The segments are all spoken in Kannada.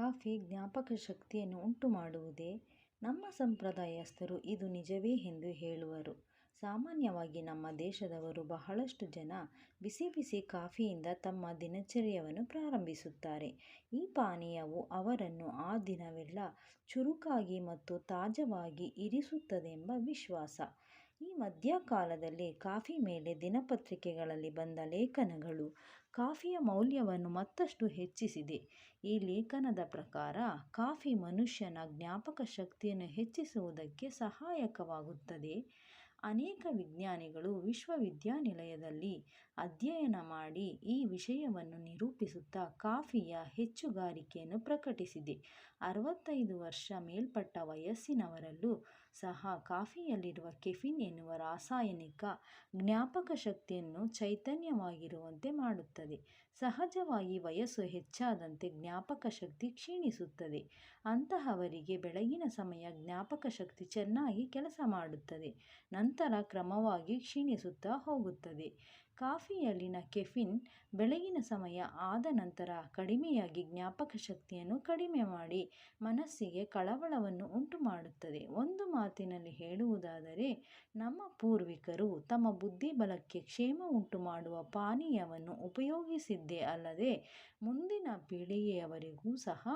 ಕಾಫಿ ಜ್ಞಾಪಕ ಶಕ್ತಿಯನ್ನು ಉಂಟುಮಾಡುವುದೇ? ನಮ್ಮ ಸಂಪ್ರದಾಯಸ್ಥರು ಇದು ನಿಜವೇ ಎಂದು ಹೇಳುವರು. ಸಾಮಾನ್ಯವಾಗಿ ನಮ್ಮ ದೇಶದವರು ಬಹಳಷ್ಟು ಜನ ಬಿಸಿ ಬಿಸಿ ಕಾಫಿಯಿಂದ ತಮ್ಮ ದಿನಚರ್ಯವನ್ನು ಪ್ರಾರಂಭಿಸುತ್ತಾರೆ. ಈ ಪಾನೀಯವು ಅವರನ್ನು ಆ ದಿನವೆಲ್ಲ ಚುರುಕಾಗಿ ಮತ್ತು ತಾಜಾವಾಗಿ ಇರಿಸುತ್ತದೆಂಬ ವಿಶ್ವಾಸ. ಈ ಮಧ್ಯಕಾಲದಲ್ಲಿ ಕಾಫಿ ಮೇಲೆ ದಿನಪತ್ರಿಕೆಗಳಲ್ಲಿ ಬಂದ ಲೇಖನಗಳು ಕಾಫಿಯ ಮೌಲ್ಯವನ್ನು ಮತ್ತಷ್ಟು ಹೆಚ್ಚಿಸಿದೆ. ಈ ಲೇಖನದ ಪ್ರಕಾರ, ಕಾಫಿ ಮನುಷ್ಯನ ಜ್ಞಾಪಕ ಶಕ್ತಿಯನ್ನು ಹೆಚ್ಚಿಸುವುದಕ್ಕೆ ಸಹಾಯಕವಾಗುತ್ತದೆ. ಅನೇಕ ವಿಜ್ಞಾನಿಗಳು ವಿಶ್ವವಿದ್ಯಾನಿಲಯದಲ್ಲಿ ಅಧ್ಯಯನ ಮಾಡಿ ಈ ವಿಷಯವನ್ನು ನಿರೂಪಿಸುತ್ತಾ ಕಾಫಿಯ ಹೆಚ್ಚುಗಾರಿಕೆಯನ್ನು ಪ್ರಕಟಿಸಿದೆ. ಅರವತ್ತೈದು ವರ್ಷ ಮೇಲ್ಪಟ್ಟ ವಯಸ್ಸಿನವರಲ್ಲೂ ಸಹ ಕಾಫಿಯಲ್ಲಿರುವ ಕೆಫಿನ್ ಎನ್ನುವ ರಾಸಾಯನಿಕ ಜ್ಞಾಪಕ ಶಕ್ತಿಯನ್ನು ಚೈತನ್ಯವಾಗಿರುವಂತೆ ಮಾಡುತ್ತದೆ. ಸಹಜವಾಗಿ ವಯಸ್ಸು ಹೆಚ್ಚಾದಂತೆ ಜ್ಞಾಪಕ ಶಕ್ತಿ ಕ್ಷೀಣಿಸುತ್ತದೆ. ಅಂತಹವರಿಗೆ ಬೆಳಗಿನ ಸಮಯ ಜ್ಞಾಪಕ ಶಕ್ತಿ ಚೆನ್ನಾಗಿ ಕೆಲಸ ಮಾಡುತ್ತದೆ. ನಂತರ ಕ್ರಮವಾಗಿ ಕ್ಷೀಣಿಸುತ್ತಾ ಹೋಗುತ್ತದೆ. ಕಾಫಿಯಲ್ಲಿನ ಕೆಫಿನ್ ಬೆಳಗಿನ ಸಮಯ ಆದ ನಂತರ ಕಡಿಮೆಯಾಗಿ ಜ್ಞಾಪಕ ಶಕ್ತಿಯನ್ನು ಕಡಿಮೆ ಮಾಡಿ ಮನಸ್ಸಿಗೆ ಕಳವಳವನ್ನು ಉಂಟು ಮಾಡುತ್ತದೆ ಒಂದು ಮಾತಿನಲ್ಲಿ ಹೇಳುವುದಾದರೆ, ನಮ್ಮ ಪೂರ್ವಿಕರು ತಮ್ಮ ಬುದ್ಧಿಬಲಕ್ಕೆ ಕ್ಷೇಮ ಉಂಟು ಮಾಡುವ ಪಾನೀಯವನ್ನು ಉಪಯೋಗಿಸಿದ್ದೇ ಅಲ್ಲದೆ ಮುಂದಿನ ಪೀಳಿಗೆಯವರಿಗೂ ಸಹ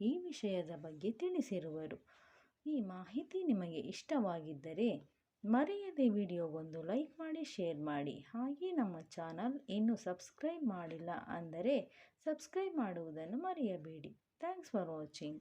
ಈ ವಿಷಯದ ಬಗ್ಗೆ ತಿಳಿಸಿರುವರು. ಈ ಮಾಹಿತಿ ನಿಮಗೆ ಇಷ್ಟವಾಗಿದ್ದರೆ ಮರೆಯದೆ ವಿಡಿಯೋಗೊಂದು ಲೈಕ್ ಮಾಡಿ, ಶೇರ್ ಮಾಡಿ. ಹಾಗೆ ನಮ್ಮ ಚಾನಲ್ ಇನ್ನೂ ಸಬ್ಸ್ಕ್ರೈಬ್ ಮಾಡಿಲ್ಲ ಅಂದರೆ ಸಬ್ಸ್ಕ್ರೈಬ್ ಮಾಡುವುದನ್ನು ಮರೆಯಬೇಡಿ. Thanks for watching.